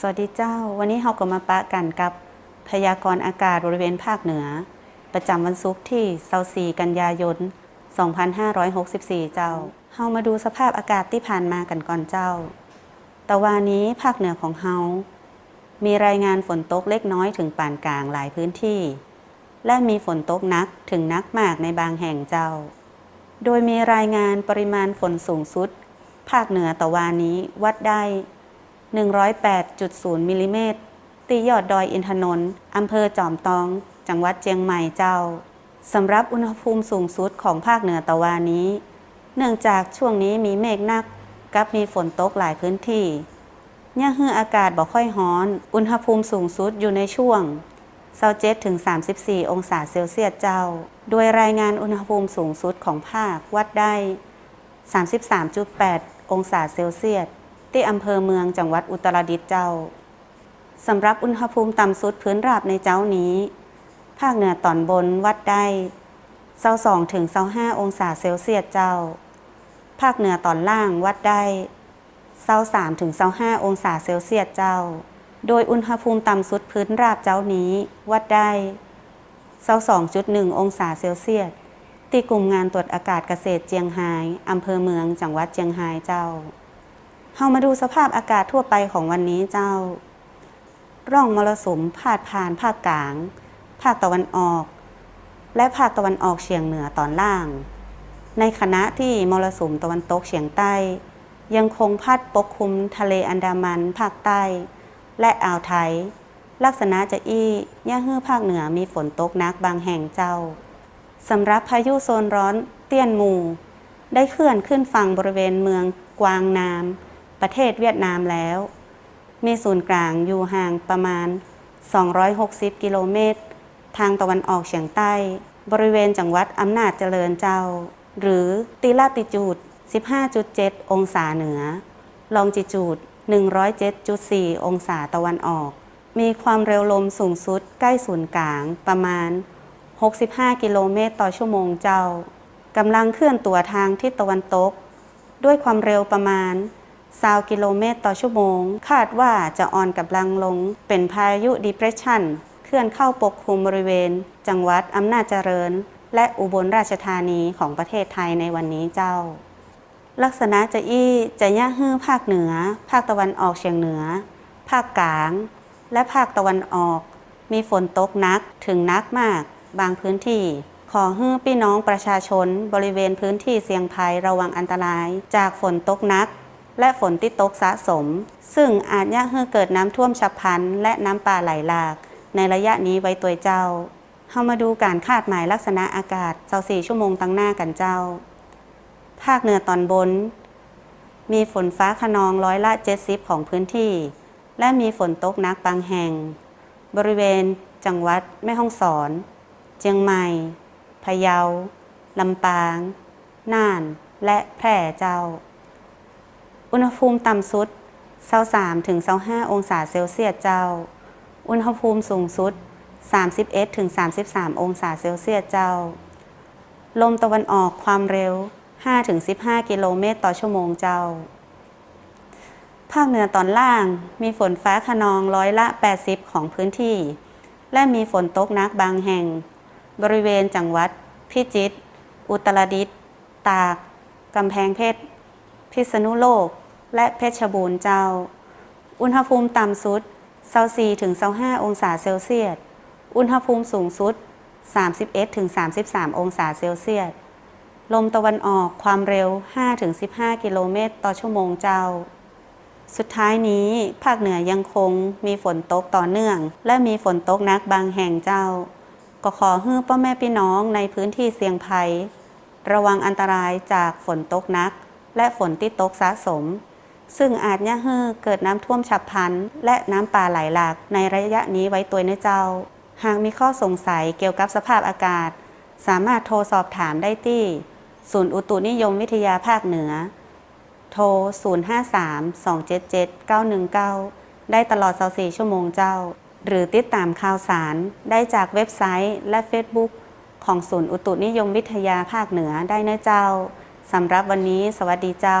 สวัสดีเจ้า วันนี้เราก็มาปะกันกับพยากรณ์อากาศบริเวณภาคเหนือ ประจำวันศุกร์ที่24กันยายน 2564 เจ้าเฮามาดูสภาพอากาศที่ผ่านมากันก่อนเจ้าต่วานี้ภาคเหนือของเฮามีรายงานฝนตกเล็กน้อยถึงปานกลางหลายพื้นที่ และมีฝนตกหนักถึงหนักมากในบางแห่งเจ้า โดยมีรายงานปริมาณฝนสูงสุด ภาคเหนือต่อวานี้วัดได้ 108.0มิลลิเมตรตียอดดอยอินทนนท์อำเภอจอมตอง จังหวัดเจียงใหม่เจ้า สำหรับอุณหภูมิสูงสุดของภาคเหนือตะวันนี้ เนื่องจากช่วงนี้มีเมฆหนัก กับมีฝนตกหลายพื้นที่ย่าฮืออากาศบ่ค่อยร้อน อุณหภูมิสูงสุดอยู่ในช่วง27ถึง34 องศาเซลเซียสเจ้า โดยรายงานอุณหภูมิสูงสุดของภาควัดได้ 33.8 องศาเซลเซียส ที่อำเภอเมืองจังหวัดอุตรดิตถ์เจ้าสำหรับอุณหภูมิต่ำสุดพื้นราบในเจ้านี้ ภาคเหนือตอนบนวัดได้22ถึง25องศาเซลเซียสเจ้า ภาคเหนือตอนล่างวัดได้23ถึง25องศาเซลเซียสเจ้า โดยอุณหภูมิต่ำสุดพื้นราบเจ้านี้ วัดได้22.1องศาเซลเซียสที่กลุ่มงานตรวจอากาศเกษตรเจียงไฮ้อำเภอเมืองจังหวัดเจียงไฮ้เจ้า เฮามาดูสภาพอากาศทั่วไปของวันนี้เจ้า ร่องมรสุมพาดผ่านภาคกลาง ภาคตะวันออก และภาคตะวันออกเฉียงเหนือตอนล่าง ในขณะที่มรสุมตะวันตกเฉียงใต้ ยังคงพัดปกคลุมทะเลอันดามัน ภาคใต้ และอ่าวไทย ลักษณะจะอี้ย่าฮื้อภาคเหนือมีฝนตกหนักบางแห่งเจ้าสำหรับพายุโซนร้อนเตี้ยนหมู่ได้เคลื่อนขึ้นฝั่งบริเวณเมืองกวางนาม ประเทศเวียดนามแล้ว มีศูนย์กลางอยู่ห่างประมาณ 260 กิโลเมตร ทางตะวันออกเฉียงใต้ บริเวณจังหวัดอำนาจเจริญเจ้า หรือติลาติจูด 15.7 องศาเหนือ ลองจิจูด 107.4 องศาตะวันออก มีความเร็วลมสูงสุดใกล้ศูนย์กลางประมาณ 65 กิโลเมตรต่อชั่วโมงเจ้ากำลังเคลื่อนตัวทางทิศตะวันตก ด้วยความเร็วประมาณ 20กิโลเมตรต่อชั่วโมง คาดว่าจะอ่อนกำลังลง เป็นพายุ depression เคลื่อนเข้าปกคลุมบริเวณ จังหวัดอำนาจเจริญ และอุบลราชธานีของประเทศไทยในวันนี้เจ้า ลักษณะจะอี้จะย่าฮื้อภาคเหนือ ภาคตะวันออกเฉียงเหนือ ภาคกลาง และภาคตะวันออก มีฝนตกหนักถึงหนักมาก บางพื้นที่ขอให้พี่น้องประชาชน บริเวณพื้นที่เสี่ยงภัยระวังอันตราย จากฝนตกหนัก และฝนที่ตกสะสม ซึ่งอาจย่าให้เกิดน้ำท่วมฉับพลัน และน้ำป่าไหลหลาก ในระยะนี้ไว้ตัวเจ้าเฮามาดูการคาดหมายลักษณะอากาศ24ชั่วโมงตั้งหน้ากันเจ้า ภาคเหนือตอนบน มีฝนฟ้าขนองร้อยละ 70 ของพื้นที่ และมีฝนตกหนักบางแห่ง บริเวณ จังหวัดแม่ฮ่องสอนเชียงใหม่ พะเยาลำปาง น่าน และแพร่เจ้า อุณหภูมิต่ำสุด23ถึง25องศาเซลเซียสเจ้า อุณหภูมิสูงสุด 31ถึง33 องศาเซลเซียสเจ้า ลมตะวันออกความเร็ว 5 ถึง 15 กิโลเมตรต่อชั่วโมงเจ้า ภาคเหนือตอนล่างมีฝนฟ้าขนองร้อยละ 80 ของพื้นที่ และมีฝนตกหนักบางแห่ง บริเวณจังหวัด พิจิตร อุตรดิตถ์ ตาก กำแพงเพชร พิษณุโลก และเพชรบูรณ์เจ้า อุณหภูมิต่ำสุด24ถึง25องศาเซลเซียส อุณหภูมิสูงสุด 31ถึง33 องศาเซลเซียส ลมตะวันออกความเร็ว 5 ถึง 15 กิโลเมตรต่อชั่วโมงเจ้า สุดท้ายนี้ภาคเหนือยังคงมีฝนตกต่อเนื่อง และมีฝนตกหนักบางแห่งเจ้า ก็ขอให้พ่อแม่พี่น้องในพื้นที่เสี่ยงภัย ระวังอันตรายจากฝนตกหนัก และฝนที่ตกสะสม ซึ่งอาจย่าฮือเกิดน้ำท่วมฉับพลัน และน้ำป่าไหลหลากในระยะนี้ไว้ตัวเนื้อเจ้า หากมีข้อสงสัยเกี่ยวกับสภาพอากาศ สามารถโทรสอบถามได้ที่ ศูนย์อุตุนิยมวิทยาภาคเหนือ โทร 053-277-919 ได้ตลอด 24 ชั่วโมงเจ้า หรือติดตามข่าวสารได้จากเว็บไซต์และ Facebook ของศูนย์อุตุนิยมวิทยาภาคเหนือได้นะเจ้าสำหรับวันนี้สวัสดีเจ้า